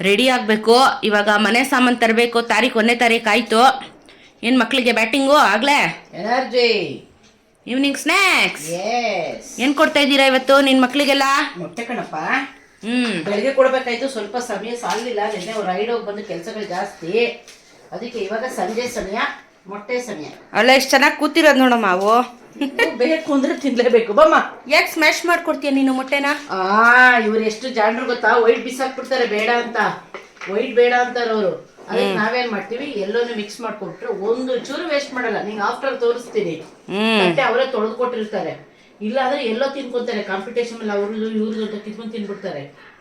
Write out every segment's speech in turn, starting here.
Ready ಆಗಬೇಕು. ಇವಾಗ ಮನೆ ಸಾಮಾನು ತರಬೇಕು. ತಾರೀಕು ಒಂದನೇ ತಾರೀಕು ಆಯಿತು. ಏನು ಮಕ್ಕಳಿಗೆ ಬ್ಯಾಟಿಂಗು? ಆಗಲೇ? ಎನರ್ಜಿ. ಈವ್ನಿಂಗ್ ಸ್ನ್ಯಾಕ್ಸ್ ಏನು ಕೊಡ್ತಾ ಇದ್ದೀರಾ ಇವತ್ತು ನಿನ್ನ ಮಕ್ಕಳಿಗೆಲ್ಲ ಮೊಟ್ಟೆ ಕಣಪ್ಪ. ಹ್ಞೂ ಬೆಳಗ್ಗೆ ಕೊಡ್ಬೇಕಾಯ್ತು. ಸ್ವಲ್ಪ ಸಮಯ ಸಾಲಿಲ್ಲ. ನಿನ್ನೆ ರೈಡ್ ಹೋಗಿ ಬಂದು ಕೆಲಸಗಳು ಜಾಸ್ತಿ. ಅದಕ್ಕೆ ಇವಾಗ ಸಂಜೆ ಸಮಯ ಮೊಟ್ಟೆ ಸಮಯ. ಅಲ್ಲ ಎಷ್ಟು ಚೆನ್ನಾಗಿ ಕೂತಿರೋದು ನೋಡಮ್ಮ ಅವು. ಬೇಕು ಅಂದ್ರೆ ತಿನ್ಲೇಬೇಕು. ಬಮ್ಮ. ಯಾಕೆ ಸ್ಮ್ಯಾಶ್ ಮಾಡ್ಕೊಡ್ತೀಯ ನೀನು ಮೊಟ್ಟೆನ? ಆ ಇವ್ರು ಎಷ್ಟು ಜಾಣರು ಗೊತ್ತಾ? ವೈಟ್ ಬಿಸಾಕ್ಬಿಡ್ತಾರೆ ಬೇಡ ಅಂತ. ವೈಟ್ ಬೇಡ ಅಂತಾರೆ ಅವರು ಅದಕ್ಕೆ ನಾವೇನ್ ಮಾಡ್ತೀವಿ? ಎಲ್ಲೋನು ಮಿಕ್ಸ್ ಮಾಡ್ಕೊಟ್ರೆ. ಒಂದು ಚೂರು ವೇಸ್ಟ್ ಮಾಡಲ್ಲ. ನೀನ್ ಆಫ್ಟರ್ ತೋರಿಸ್ತೀನಿ. ಮತ್ತೆ ಅವರೇ ತೊಳೆದು ಕೊಟ್ಟಿರ್ತಾರೆ ಇಲ್ಲ ಅಂದ್ರೆ ಎಲ್ಲೋ ತಿನ್ಕೊಂತಾರೆ. ಕಾಂಪಿಟೇಷನ್ ಅಲ್ಲಿ ಅವ್ರದ್ದು ಇವ್ರದ್ದು ಅಂತ ಕಿತ್ಕೊಂಡು ತಿನ್ಬಿಡ್ತಾರೆ.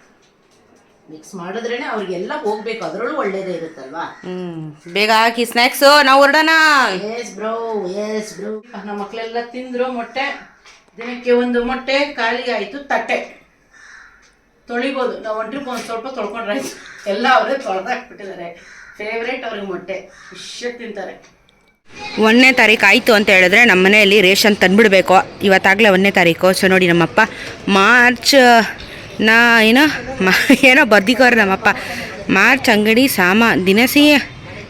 ಮಿಕ್ಸ್ ಮಾಡಿದ್ರೇನೆ ಅವ್ರಿಗೆಲ್ಲ ಹೋಗ್ಬೇಕು. ಅದ್ರಲ್ಲೂ ಒಳ್ಳೇದೇ ಇರುತ್ತಲ್ವಾ? ಹ್ಞೂ ಬೇಗ ಹಾಕಿ ಸ್ನ್ಯಾಕ್ಸು ನಾವು ಹೊರಡೋಣ. ಎಸ್ ಬ್ರೋ ಎಸ್ ಬ್ರೋ ನಮ್ಮ ಮಕ್ಕಳೆಲ್ಲ ತಿಂದ್ರು ಮೊಟ್ಟೆ. ದಿನಕ್ಕೆ ಒಂದು ಮೊಟ್ಟೆ ಖಾಲಿ ಆಯ್ತು ತಟ್ಟೆ. ತೊಳಿಬೋದು. ನಾವು ಒಂಟ್ರಿಗೆ ಒಂದು ಸ್ವಲ್ಪ ತೊಳ್ಕೊಂಡ್ರೆ ಆಯ್ತು. ಎಲ್ಲ ಅವರೇ ತೊಳೆದಾಕ್ಬಿಟ್ಟಿದ್ದಾರೆ. ಫೇವ್ರೇಟ್ ಅವ್ರಿಗೆ ಮೊಟ್ಟೆ. ಖುಷಿಯಾಗಿ ತಿಂತಾರೆ. ಒಂದನೇ ತಾರೀಕು ಆಯಿತು ಅಂತ ಹೇಳಿದ್ರೆ ನಮ್ಮ ಮನೆಯಲ್ಲಿ ರೇಷನ್ ತಂದುಬಿಡ್ಬೇಕು. ಇವತ್ತಾಗಲೇ ಒಂದನೇ ತಾರೀಕು. ಸೊ ನೋಡಿ ನಮ್ಮಪ್ಪ ಮಾರ್ಚ್ ನಾ ಏನೋ ಮಾ, ಏನೋ ಬರ್ದಿಕೋರು ನಮ್ಮಪ್ಪ. ಮಾರ್ಚ್ ಅಂಗಡಿ ಸಾಮಾ, ದಿನಸಿ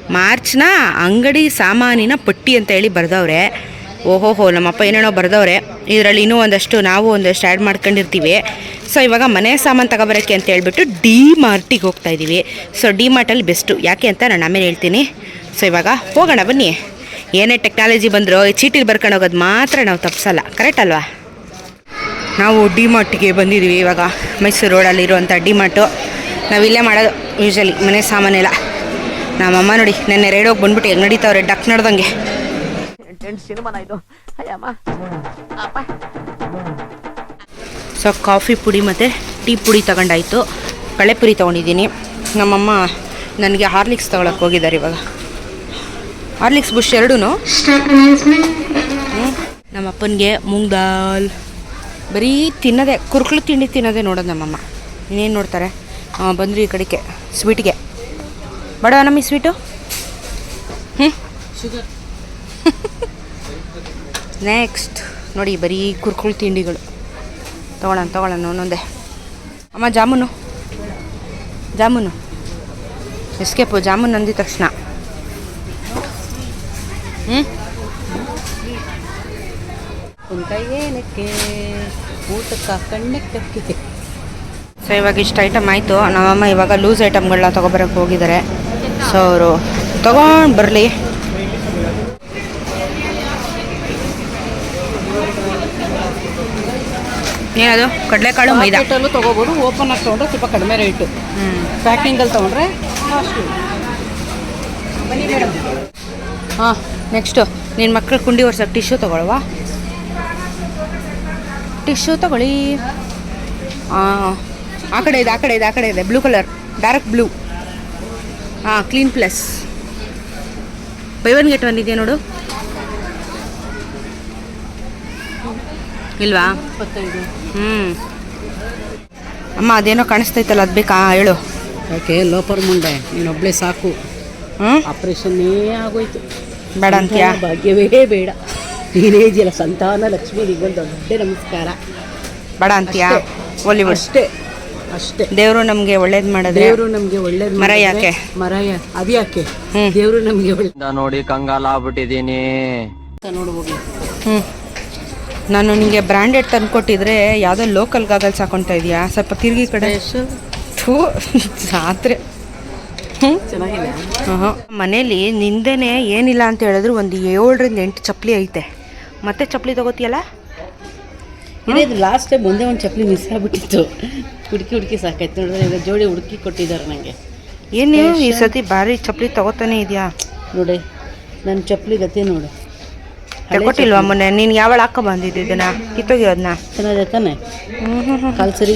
ಮಾರ್ಚ್ನ ಅಂಗಡಿ ಸಾಮಾನಿನ ಪಟ್ಟಿ ಅಂತ ಹೇಳಿ ಬರೆದವ್ರೆ. ಓಹೋಹೋ, ನಮ್ಮಪ್ಪ ಏನೇನೋ ಬರೆದವ್ರೆ. ಇದರಲ್ಲಿ ಇನ್ನೂ ಒಂದಷ್ಟು ನಾವು ಒಂದಷ್ಟು ಆ್ಯಡ್ ಮಾಡ್ಕೊಂಡಿರ್ತೀವಿ. ಸೊ, ಇವಾಗ ಮನೆ ಸಾಮಾನು ತಗೊಬರೋಕ್ಕೆ ಅಂತ ಹೇಳ್ಬಿಟ್ಟು ಡಿ ಮಾರ್ಟಿಗೆ ಹೋಗ್ತಾ ಇದ್ದೀವಿ. ಸೊ ಡಿ ಮಾರ್ಟಲ್ಲಿ ಬೆಸ್ಟು. ಯಾಕೆ ಅಂತ ನಾನು ಆಮೇಲೆ ಹೇಳ್ತೀನಿ. ಸೊ, ಇವಾಗ ಹೋಗೋಣ ಬನ್ನಿ. ಏನೇ ಟೆಕ್ನಾಲಜಿ ಬಂದರೂ ಚೀಟಿಲಿ ಬರ್ಕೊಂಡು ಹೋಗೋದು ಮಾತ್ರ ನಾವು ತಪ್ಪಿಸಲ್ಲ ಕರೆಕ್ಟ್ ಅಲ್ವಾ? ನಾವು ಡಿ ಮಾರ್ಟ್ಗೆ ಬಂದಿದ್ದೀವಿ ಇವಾಗ. ಮೈಸೂರು ರೋಡಲ್ಲಿರುವಂಥ ಡಿ ಮಾರ್ಟು ನಾವು ಇಲ್ಲೇ ಮಾಡೋದು ಯೂಶಲಿ ಮನೆ ಸಾಮಾನೆಲ್ಲ ನಮ್ಮಮ್ಮ ನೋಡಿ ನೆನ್ನೆ ಹೋಗಿ ಬಂದ್ಬಿಟ್ಟು ಹೆಂಗೆ ನಡೀತಾವ್ರೆ ಡಕ್ ನಡ್ದಂಗೆ. ಸೊ ಕಾಫಿ ಪುಡಿ ಮತ್ತು ಟೀ ಪುಡಿ ತಗೊಂಡಾಯಿತು. ಕಳೆ ಪುರಿ ತೊಗೊಂಡಿದ್ದೀನಿ. ನಮ್ಮಮ್ಮ ನನಗೆ ಹಾರ್ಲಿಕ್ಸ್ ತೊಗೊಳಕ್ಕೆ ಹೋಗಿದ್ದಾರೆ ಇವಾಗ. ಹಾರ್ಲಿಕ್ಸ್ ಬುಷ್ ಎರಡೂ ನಮ್ಮ ಅಪ್ಪನಿಗೆ ಮೂಂಗ್ ದಾಲ್. ಬರೀ ತಿನ್ನೋದೇ ಕುರ್ಕುಳು ತಿಂಡಿ ತಿನ್ನೋದೇ ನೋಡೋದು ನಮ್ಮಮ್ಮ. ಇನ್ನೇನು ನೋಡ್ತಾರೆ? ಬಂದರು ಈ ಕಡೆಗೆ ಸ್ವೀಟ್ಗೆ. ಬೇಡ ನಮ್ಮ ಈ ಸ್ವೀಟು? ಹ್ಞೂ ನೆಕ್ಸ್ಟ್ ನೋಡಿ ಬರೀ ಕುರ್ಕುಳು ತಿಂಡಿಗಳು. ತೊಗೊಳನ್ ತೊಗೊಳ್ಳೋಣ ಒಂದೊಂದೇ. ಅಮ್ಮ ಜಾಮೂನು? ಜಾಮೂನು. ಎಸ್ಕೇಪು ಜಾಮೂನು ಅಂದಿದ ತಕ್ಷಣ. ಹ್ಞೂ ಏನಕ್ಕೆ? ಊಟಕ್ಕೆ ಕಣ್ಣಕ್ಕೆ ಸೊ ಇವಾಗ ಇಷ್ಟು ಐಟಮ್ ಆಯಿತು. ನಮ್ಮಮ್ಮ ಇವಾಗ ಲೂಸ್ ಐಟಮ್ಗಳನ್ನ ತೊಗೊಬರಕ್ಕೆ ಹೋಗಿದ್ದಾರೆ ಸೊ ಅವರು ತಗೊಂಡು ಬರಲಿ. ಏನದು? ಕಡಲೆಕಾಳು ಮೈದಾ. ಮೈದಾಟಲ್ಲೂ ತೊಗೋಬೋದು. ಓಪನ್ ಆಗಿ ತೊಗೊಂಡ್ರೆ ಸ್ವಲ್ಪ ಕಡಿಮೆ ರೇಟು ಪ್ಯಾಕಿಂಗಲ್ಲಿ ತೊಗೊಂಡ್ರೆ ಹಾಂ. ನೆಕ್ಸ್ಟು ನಿನ್ನ ಮಕ್ಕಳು ಕುಂಡಿ ಒರ್ಸಕ್ಕೆ ಟಿಶ್ಯೂ ತೊಗೊಳ್ವಾ ಟಿಶ್ಯೂ ತಗೊಳ್ಳಿ. ಆ ಕಡೆ ಇದೆ ಆ ಕಡೆ ಇದೆ ಆ ಕಡೆ ಇದೆ. Blue colour dark blue. ಹಾಂ clean plus. Buy one get one ಇದೆಯಾ ನೋಡು. ಇಲ್ವಾ? ಹ್ಞೂ ಅಮ್ಮ ಅದೇನೋ ಕಾಣಿಸ್ತೈತಲ್ಲ ಅದು ಬೇಕಾ? ಹೇಳು. ಓಕೆ ಲೋಪರ್ ಮುಂಡೆ. ನೀನೊಬ್ಳೆ ಸಾಕು. ಆಪ್ರೇಷನ್ನೇ ಆಗೋಯ್ತು. ಬೇಡ ಅಂತ ಭಾಗ್ಯವೇ ಬೇಡ. ನೀನೇ ಇದೆಯಲ್ಲ ಸಂತಾನ ಲಕ್ಷ್ಮಿ ನಿಗೊಂದು ದೊಡ್ಡ ನಮಸ್ಕಾರ. ಬಡ ಅಂತೀಯಾ? ಬಾಲಿವುಡ್ ಅಷ್ಟೇ ಅಷ್ಟೇ. ದೇವರು ನಮಗೆ ಒಳ್ಳೇದು ಮಾಡಿದ್ರೆ ದೇವರು ನಮಗೆ ಒಳ್ಳೇದು ಮರ ಯಾಕೆ? ಮರ ಯಾ- ಅದು ಯಾಕೆ? ಹ್ಮ್. ದೇವರು ನಮಗೆ ಒಳ್ಳೆ ನೋಡಿ ಕಂಗಾಲ ಆಗ್ಬಿಟ್ಟಿದೀನಿ ನೋಡು ಹೋಗಿ ಹ್ಞೂ ನಾನು ನಿಮಗೆ ಬ್ರ್ಯಾಂಡೆಡ್ ತಂದ್ಕೊಟ್ಟಿದ್ರೆ ಯಾವುದೋ ಲೋಕಲ್ ಗಾಗಲ್ಸ್ ಹಾಕೊಳ್ತಾ ಇದೆಯಾ? ಸ್ವಲ್ಪ ತಿರುಗಿ ಕಡೆ. ಥೂ ಜಾತ್ರೆ ಹ್ಞೂ ಚೆನ್ನಾಗಿದೆ. ಮನೇಲಿ ನಿಂದೇನೆ ಏನಿಲ್ಲ ಅಂತ ಹೇಳಿದ್ರು ಒಂದು ಏಳರಿಂದ ಎಂಟು ಚಪ್ಪಲಿ ಐತೆ. ಮತ್ತೆ ಚಪ್ಪಲಿ ತಗೋತಿಯಲ್ಲ? ಇದು ಲಾಸ್ಟ್ ಟೈಮ್ ಒಂದೇ ಒಂದು ಚಪ್ಪಲಿ ಮಿಸ್ ಆಗ್ಬಿಟ್ಟಿತ್ತು. ಹುಡುಕಿ ಹುಡುಕಿ ಸಾಕಾಯ್ತು. ನೋಡಿದ್ರೆ ಈಗ ಜೋಡಿ ಹುಡುಕಿ ಕೊಟ್ಟಿದ್ದಾರೆ ನನಗೆ ಏನು ಈ ಸತಿ ಭಾರಿ ಚಪ್ಪಲಿ ತಗೋತಾನೆ ಇದೆಯಾ? ನೋಡಿ ನನ್ನ ಚಪ್ಪಲಿ ಗತಿ ನೋಡು. ತಗೊಟ್ಟಿಲ್ವಾ ಮೊನ್ನೆ? ನೀನು ಯಾವಳ ಹಾಕೊ ಬಂದಿದ್ದು ಇದನ್ನ? ಕಿತ್ತೋಗಿರೋದನ್ನ ಚೆನ್ನಾಗಿದೆ ತಾನೆ? ಕಾಲು ಸರಿ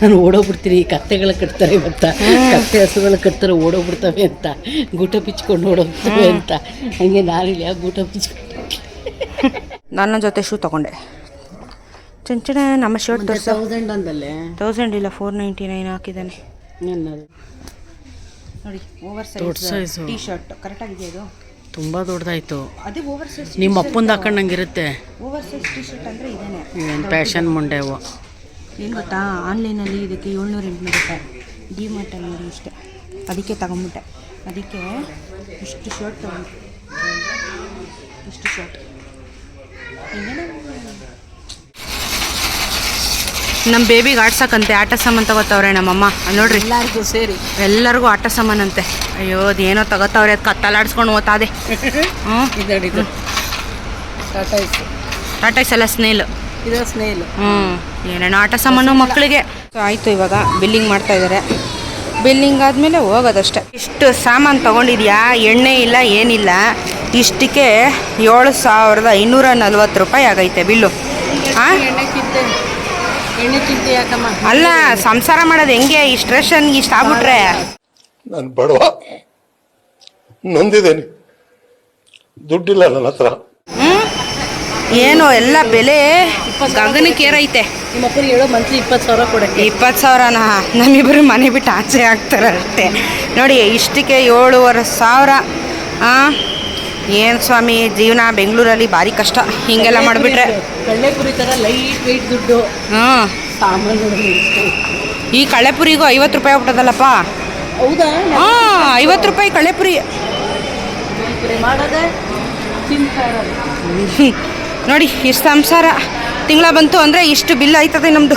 ನಾನು ಓಡೋಗ್ಬಿಡ್ತೀನಿ. ಕತ್ತೆಗಳ ಕಟ್ತಾರೆ ಇವತ್ತ ಕತ್ತೆ ಹಸುಗಳ ಕಟ್ತಾರೆ ಓಡೋಗ್ಬಿಡ್ತವೆ ಅಂತ. ಗೂಟ ಬಿಚ್ಕೊಂಡು ಓಡೋಗ್ತವೆ ಅಂತ. ಹಂಗೆ ನಾನಿಲ್ಲ ಗೂಟ ಬಿಚ್ಕೊಂಡು ನನ್ನ ಜೊತೆ ಶೂ ತಗೊಂಡೆ. ಚಂಚನ ನಮ್ಮ ಶರ್ಟ್ ತೌಸಂಡ್ ಅಂದಲ್ಲೇ? ತೌಸಂಡ್ ಇಲ್ಲ ಫೋರ್ ನೈಂಟಿ ನೈನ್ ಹಾಕಿದ್ದಾನೆ ನೋಡಿ ಓವರ್ ಸೈಜ್. ಟೀ ಶರ್ಟ್ ಕರೆಕ್ಟಾಗಿದೆಯಾ ಇದು? ತುಂಬ ದೊಡ್ಡದಾಯಿತು. ಅದೇ ಓವರ್ ಸೈಜ್ ನಿಮ್ಮ ಅಪ್ಪಂದು ಹಾಕೊಂಡಂಗಿರುತ್ತೆ. ಓವರ್ ಸೈಜ್ ಟೀ ಶರ್ಟ್ ಅಂದರೆ ಇದೇನೆ. ಏನು ಫ್ಯಾಷನ್ ಮುಂಡೆವು ಏನು ಗೊತ್ತಾ? ಆನ್ಲೈನಲ್ಲಿ ಇದಕ್ಕೆ ಏಳ್ನೂರ ಎಂಟುನೂರು ರೂಪಾಯಿ. ಡಿ ಮಾರ್ಟಲ್ಲಿ ನೋಡಿ ಇಷ್ಟೆ. ಅದಕ್ಕೆ ತಗೊಂಬಿಟ್ಟೆ. ಅದಕ್ಕೆ ಇಷ್ಟು ಶರ್ಟ್ ತಗೊಂಡು. ಇಷ್ಟು ಶರ್ಟ್ ನಮ್ಮ ಬೇಬಿಗೆ ಆಡ್ಸಕ್ಕಂತೆ ಆಟ ಸಾಮಾನು ತಗೋತಾವ್ರೆ ನಮ್ಮಮ್ಮ. ನೋಡ್ರಿ. ಎಲ್ಲರಿಗೂ ಸೇರಿ. ಎಲ್ಲರಿಗೂ ಆಟ ಸಾಮಾನಂತೆ. ಅಯ್ಯೋ ಅದೇನೋ ತಗೋತಾವ್ರೆ ಅದು ಕತ್ತಲಾಡಿಸ್ಕೊಂಡು ಓದ್ತಾದೆ ಹ್ಞೂ ಇದು ಇದು. ಟಾಟಾ ಇತ್ತು ಟಾಟಾ ಎಲ್ಲ ಸ್ನೇಲ್. ಇದು ಸ್ನೇಲ್. ಹ್ಞೂ ಏನೇನೋ ಆಟ ಸಾಮಾನು ಮಕ್ಕಳಿಗೆ ಆಯಿತು ಇವಾಗ ಬಿಲ್ಲಿಂಗ್ ಮಾಡ್ತಾ ಇದ್ದಾರೆ ಬಿಲ್ಲಿಂಗ್ ಆದಮೇಲೆ ಹೋಗೋದಷ್ಟೆ. ಇಷ್ಟು ಸಾಮಾನು ತೊಗೊಂಡಿದ್ಯಾ? ಎಣ್ಣೆ ಇಲ್ಲ ಏನಿಲ್ಲ. ಇಷ್ಟಕ್ಕೆ ಏಳು ಸಾವಿರದ ಐನೂರ ನಲ್ವತ್ತು ರೂಪಾಯಿ ಆಗೈತೆ ಬಿಲ್ಲು. ಹಾಂ ಎಣ್ಣೆ ಚಿಂತೆ ಎಣ್ಣೆ ಚಿಂತೆ ಅಲ್ಲ ಸಂಸಾರ ಮಾಡೋದು ಹೆಂಗೆ? ಇಷ್ಟು ರೇಷನ್ಗೆ ಇಷ್ಟ ಆಗ್ಬಿಟ್ರೆ. ನಾನು ಬಡವ. ನೊಂದಿದ್ದೇನೆ. ದುಡ್ಡಿಲ್ಲ ನನ್ನ ಹತ್ರ. ಏನು ಎಲ್ಲ ಬೆಲೆ ಗಗನಕ್ಕೇರೈತೆ ನಿಮ್ಮ ಅಪ್ಪರಿಗೆ ಹೇಳೋ ಮಂತ್ಲಿ ಇಪ್ಪತ್ತು ಸಾವಿರ ಕೊಡಕ್ಕೆ. ಇಪ್ಪತ್ತು ಸಾವಿರನ? ನಮ್ಮಿಬ್ಬರು ಮನೆ ಬಿಟ್ಟು ಆಚೆ ಆಗ್ತಾರೆ ಅಷ್ಟೇ ನೋಡಿ ಇಷ್ಟಕ್ಕೆ ಏಳುವರೆ ಸಾವಿರ. ಏನು ಸ್ವಾಮಿ ಜೀವನ ಬೆಂಗಳೂರಲ್ಲಿ ಭಾರಿ ಕಷ್ಟ. ಹಿಂಗೆಲ್ಲ ಮಾಡಿಬಿಟ್ರೆ. ಕಳ್ಳೆಪುರಿ ಥರ ಲೈಟ್ ವೆಯ್ಟ್ ದುಡ್ಡು. ಹಾಂ. ಈ ಕಳೆಪುರಿಗೂ ಐವತ್ತು ರೂಪಾಯಿ ಆಗ್ಬಿಟ್ಟದಲ್ಲಪ್ಪ? ಹೌದಾ? ಹಾಂ ಐವತ್ತು ರೂಪಾಯಿ ಕಳೆಪುರಿ ಕಳ್ಳೆಪುರಿ ಮಾಡೋದೆ. ನೋಡಿ ಇಷ್ಟು ಸಂಸಾರ ತಿಂಗಳ ಬಂತು ಅಂದರೆ ಇಷ್ಟು ಬಿಲ್ ಆಯ್ತದೆ ನಮ್ಮದು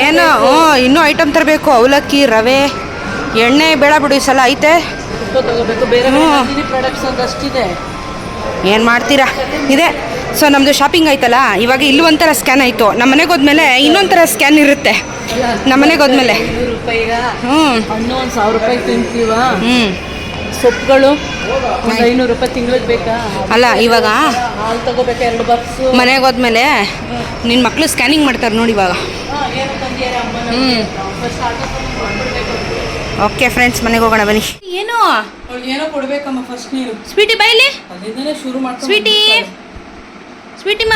ಏನು ಹ್ಞೂ ಇನ್ನೂ ಐಟಮ್ ತರಬೇಕು ಅವಲಕ್ಕಿ ರವೆ ಎಣ್ಣೆ ಬೇಡ ಬಿಡು ಈ ಸಲ ಐತೆ. ಏನು ಮಾಡ್ತೀರಾ? ಇದೆ. ಸೊ ನಮ್ಮದು ಶಾಪಿಂಗ್ ಆಯ್ತಲ್ಲ ಇವಾಗ ಇಲ್ಲಿ ಒಂಥರ ಸ್ಕ್ಯಾನ್ ಆಯಿತು. ನಮ್ಮ ಮನೆಗೆ ಹೋದ್ಮೇಲೆ ಇನ್ನೊಂಥರ ಸ್ಕ್ಯಾನ್ ಇರುತ್ತೆ. ನಮ್ಮ ಮನೆಗೆ ಹೋದ್ಮೇಲೆ. ಹ್ಞೂ ಹಣ್ಣು ಒಂದು ಸಾವಿರ ರೂಪಾಯಿ ತಿಂತೀವ? ಹ್ಞೂ ಸೊಪ್ಪುಗಳು ಒಂದು ಐನೂರು ರೂಪಾಯಿ ತಿಂಗಳಿಗೆ ಬೇಕಾ? ಅಲ್ಲ ಇವಾಗ ಹಾಲು ತಗೋಬೇಕಾ ಎರಡು ಬಾಕ್ಸ್? ಮನೆಗೆ ಹೋದ್ಮೇಲೆ ನಿನ್ನ ಮಕ್ಕಳು ಸ್ಕ್ಯಾನಿಂಗ್ ಮಾಡ್ತಾರೆ ನೋಡಿ ಇವಾಗ. ಹ್ಞೂ ಓಕೆ ಫ್ರೆಂಡ್ಸ್ ಮನೆಗೆ ಹೋಗೋಣ ಬನ್ನಿ. ಏನು? ಏನೋ ಕೊಡ್ಬೇಕಮ್ಮ ಫಸ್ಟ್ ನೀರು. ಸ್ವೀಟಿ ಬೈಲಿ ಶುರು ಮಾಡಿ ಸ್ವೀಟಿ ಸ್ವೀಟಿಮ್ಮ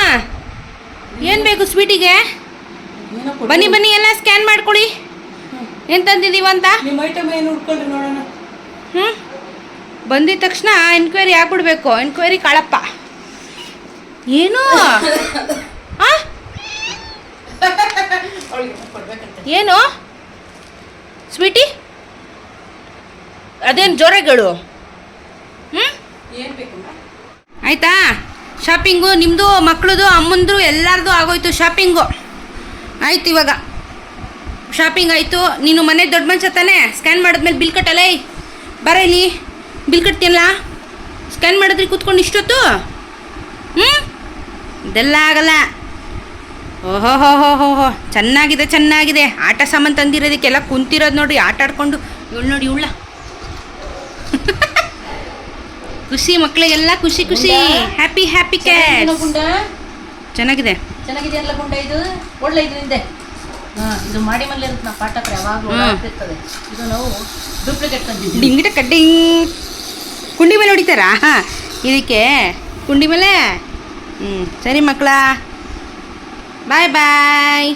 ಏನು ಬೇಕು ಸ್ವೀಟಿಗೆ ಬನ್ನಿ ಬನ್ನಿ ಎಲ್ಲ ಸ್ಕ್ಯಾನ್ ಮಾಡ್ಕೊಳ್ಳಿ ಏನು ತಂದಿದ್ದೀವಂತ ನಿಮ್ಮ ಐಟಮ್ ಏನು ಹುಡ್ಕೊಳ್ಳಿ ನೋಡೋಣ. ಹ್ಞೂ ಬಂದಿದ ತಕ್ಷಣ ಎನ್ಕ್ವೈರಿ ಆಗ್ಬಿಡ್ಬೇಕು. ಎನ್ಕ್ವೈರಿ ಕಾಳಪ್ಪ. ಏನು? ಆ? ಏನು? ಸ್ವೀಟಿ? ಅದೇನು ಜೋರಾಗಳು ಹ್ಞೂ ಆಯಿತಾ? ಶಾಪಿಂಗು ನಿಮ್ಮದು ಮಕ್ಕಳದು ಅಮ್ಮಂದು ಎಲ್ಲರದು ಆಗೋಯ್ತು ಶಾಪಿಂಗು. ಆಯ್ತು ಇವಾಗ. ಶಾಪಿಂಗ್ ಆಯಿತು. ನೀನು ಮನೆ ದೊಡ್ಡ ಮನುಷ್ಯ ತಾನೇ? ಸ್ಕ್ಯಾನ್ ಮಾಡಿದ್ಮೇಲೆ ಬಿಲ್ ಕಟ್ಟಲೇ? ಬರೇ ಬಿಲ್ ಕಟ್ತೀಯಲ್ಲ? ಸ್ಕ್ಯಾನ್ ಮಾಡಿದ್ರಿ ಕೂತ್ಕೊಂಡು ಇಷ್ಟೊತ್ತು? ಹ್ಞೂ ಇದೆಲ್ಲ ಆಗಲ್ಲ. ಓಹೋ ಹೋ ಹೋ ಹೋ ಹೋ ಚೆನ್ನಾಗಿದೆ ಚೆನ್ನಾಗಿದೆ. ಆಟ ಸಾಮಾನು ತಂದಿರೋದಕ್ಕೆಲ್ಲ ಕುಂತಿರೋದು ನೋಡಿ ಆಟ ಆಡ್ಕೊಂಡು ಇವಳು ನೋಡಿ ಇವಳ ಖುಷಿ ಮಕ್ಕಳಿಗೆಲ್ಲ ಖುಷಿ ಖುಷಿ. ಹ್ಯಾಪಿ ಹ್ಯಾಪಿ ಕ್ಯಾಶ್ ಚೆನ್ನಾಗಿದೆ. ಚೆನ್ನಾಗಿದೆ ಎಲ್ಲ ಗುಂಡ ಇದು? ಒಳ್ಳೆ ಇದು ಹಿಂದೆ ಹಾಂ ಇದು ಮಾಡಿ ಮಲ್ಲಿ ಅಂತ ನಾವು ಪಾಠ ಹತ್ರ ಯಾವಾಗಲೂ. ಇದು ನಾವು ಡೂಪ್ಲಿಕೇಟ್ ತಂದಿದ್ದೀವಿ ಡಿಂಗಿಟ ಕಡ್ಡಿಂಗ್ ಕುಂಡಿ ಮೇಲೆ ಹೊಡಿತಾರಾ? ಇದಕ್ಕೆ ಕುಂಡಿ ಮೇಲೆ ಹ್ಞೂ ಸರಿ ಮಕ್ಕಳ. ಬಾಯ್ ಬಾಯ್